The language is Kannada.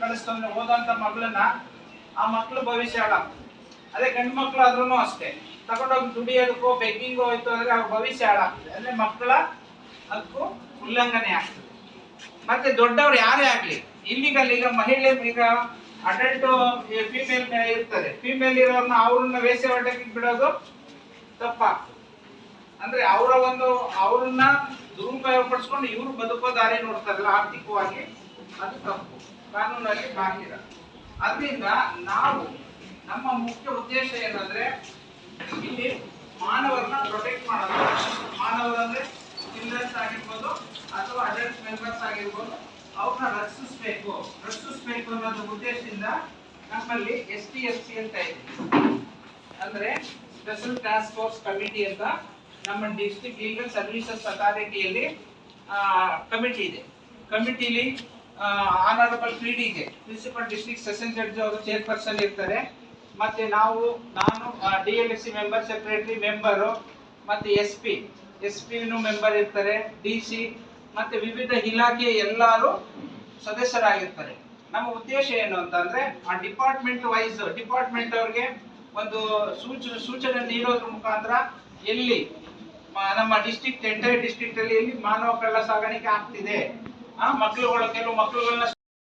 ಕಳಿಸ್ತಂದ್ರೆ ಓದೋಂಥ ಮಗಳನ್ನ ಆ ಮಕ್ಳು ಭವಿಷ್ಯ ಹಾಳಾಗ್ತದೆ ಅದೇ ಗಂಡು ಮಕ್ಳು ಆದ್ರೂ ಅಷ್ಟೇ. ತಗೊಂಡೋಗಿ ದುಡಿಯೋದಕ್ಕೋ ಬೆಗ್ಗಿಂಗೋ ಹೋಯ್ತು ಅಂದ್ರೆ ಅವ್ರ ಭವಿಷ್ಯ ಹಾಳಾಗ್ತದೆ ಅಂದ್ರೆ ಮಕ್ಕಳ ಹಕ್ಕು ಉಲ್ಲಂಘನೆ ಆಗ್ತದೆ. ಮತ್ತೆ ದೊಡ್ಡವ್ರು ಯಾರೇ ಆಗ್ಲಿ ಇಲ್ಲಿಗಲ್ಲಿ ಈಗ ಮಹಿಳೆ ಈಗ ಅಡಲ್ಟ್ ಫೀಮೇಲ್ ಇರ್ತದೆ. ಫೀಮೇಲ್ ಇರೋರ್ನ ಅವ್ರನ್ನ ವೇಷ ಹೊಟ್ಟಕ್ಕೆ ಬಿಡೋದು ತಪ್ಪಾಗ್ತದೆ. ಅಂದ್ರೆ ಅವರ ಒಂದು, ಅವ್ರನ್ನ ದುರುಪಯೋಗ ಪಡಿಸ್ಕೊಂಡು ಇವ್ರು ಬದುಕೋ ದಾರಿ ನೋಡ್ತಾರಲ್ಲ ಆರ್ಥಿಕವಾಗಿ. ಅದು ತಪ್ಪು. ಕಾನೂನಲ್ಲಿ ಬಾಹಿರ. ಅದರಿಂದ ನಾವು ನಮ್ಮ ಮುಖ್ಯ ಉದ್ದೇಶ ಏನಂದ್ರೆ ಇಲ್ಲಿ ಮಾನವರನ್ನ ಪ್ರೊಟೆಕ್ಟ್ ಮಾಡೋದು ಮಾನವರಂದ್ರೆ ಚಿಲ್ಡ್ರನ್ಸ್ ಆಗಿರ್ಬೋದು ಅಥವಾ ಅಡಲ್ಟ್ ಮೆಂಬರ್ಸ್ ಆಗಿರ್ಬೋದು, ಅವ್ರನ್ನ ರಕ್ಷಿಸ್ಬೇಕು. ರಕ್ಷಿಸ್ಬೇಕು ಅನ್ನೋದು ಉದ್ದೇಶದಿಂದ ನಮ್ಮಲ್ಲಿ ಎಸ್ ಟಿ ಎಸ್ ಸಿ ಅಂತ ಇದೆ. ಅಂದ್ರೆ ಸ್ಪೆಷಲ್ ಟಾಸ್ಕ್ ಫೋರ್ಸ್ ಕಮಿಟಿ ಅಂತ ನಮ್ಮ ಡಿಸ್ಟ್ರಿಕ್ಟ್ ಲೀಗಲ್ ಸರ್ವಿಸಸ್ ಅಥಾರಿಟಿಯಲ್ಲಿ ಕಮಿಟಿ ಇದೆ. ಕಮಿಟಿಲಿ ಆನರಬಲ್ ಪಿ ಡಿ ಗೆ ಪ್ರಿನ್ಸಿಪಲ್ ಡಿಸ್ಟ್ರಿಕ್ಟ್ ಸೆಷನ್ ಜಡ್ಜ್ ಅವರು ಚೇರ್ಪರ್ಸನ್ ಇರ್ತಾರೆ. ಮತ್ತೆ ನಾವು, ನಾನು D L S C member secretary member ಮತ್ತೆ ಎಸ್ ಪಿ ಎಸ್ ಪಿನು ಮೆಂಬರ್ ಇರ್ತಾರೆ ಡಿ ಸಿ ಮತ್ತೆ ವಿವಿಧ ಇಲಾಖೆ ಎಲ್ಲರೂ ಸದಸ್ಯರಾಗಿರ್ತಾರೆ. ನಮ್ಮ ಉದ್ದೇಶ ಏನು ಅಂತಂದ್ರೆ ಆ ಡಿಪಾರ್ಟ್ಮೆಂಟ್ ವೈಸ್ ಡಿಪಾರ್ಟ್ಮೆಂಟ್ ಅವ್ರಿಗೆ ಒಂದು ಸೂಚ, ಸೂಚನೆ ನೀಡೋದ್ರ ಮುಖಾಂತರ ಎಲ್ಲಿ ನಮ್ಮ ಡಿಸ್ಟ್ರಿಕ್ಟ್ ಎಂಟೈರ್ ಡಿಸ್ಟ್ರಿಕ್ಟ್ ಅಲ್ಲಿ ಎಲ್ಲಿ ಮಾನವ ಕಳ್ಳ ಸಾಗಾಣಿಕೆ ಆಗ್ತಿದೆ ಆ ಮಕ್ಳುಗಳು ಕೆಲವು ಮಕ್ಕಳುಗಳನ್ನ